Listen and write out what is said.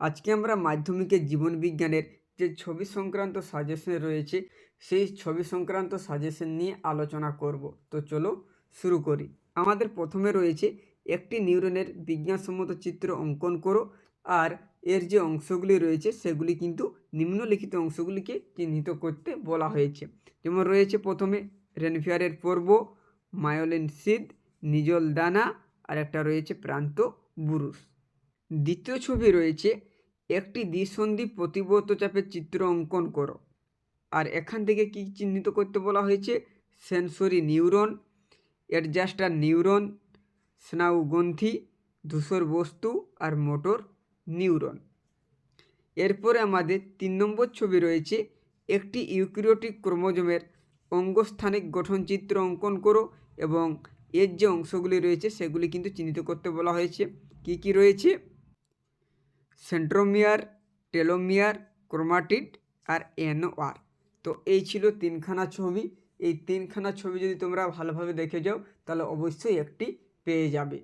আজকে আমরা মাধ্যমিকের জীবন বিজ্ঞানের যে ছবি সংক্রান্ত সাজেশন রয়েছে, সেই ছবি সংক্রান্ত সাজেশন নিয়ে আলোচনা করব। তো চলো শুরু করি। আমাদের প্রথমে রয়েছে, একটি নিউরনের বিজ্ঞানসম্মত চিত্র অঙ্কন করো, আর এর যে অংশগুলি রয়েছে, সেগুলি কিন্তু নিম্নলিখিত অংশগুলিকে চিহ্নিত করতে বলা হয়েছে। যেমন রয়েছে প্রথমে রেনফিয়ারের পর্ব, মায়োলিন সিদ, নিজল দানা, আর একটা রয়েছে প্রান্ত বুরুষ দ্বিতীয় ছবি রয়েছে, একটি দ্বিসন্ধি প্রতিবর্ত চাপের চিত্র অঙ্কন করো। আর এখান থেকে কি চিহ্নিত করতে বলা হয়েছে? সেন্সরি নিউরন, অ্যাডজাস্টার নিউরন স্নায়ুগ্রন্থি ধূসর বস্তু আর মোটর নিউরন। এরপরে আমাদের তিন নম্বর ছবি রয়েছে, একটি ইউক্রিওটিক ক্রোমোজোমের অঙ্গস্থানিক গঠন চিত্র অঙ্কন করো এবং এর যে অংশগুলি রয়েছে সেগুলি কিন্তু চিহ্নিত করতে বলা হয়েছে। কি কি রয়েছে? সেন্ট্রোমিয়ার, টেলোমিয়ার, ক্রোমাটিড আর এনওয়ার তো এই ছিল তিনখানা ছবি। এই তিনখানা ছবি যদি তোমরা ভালোভাবে দেখে যাও, তাহলে অবশ্যই একটি পেয়ে যাবে।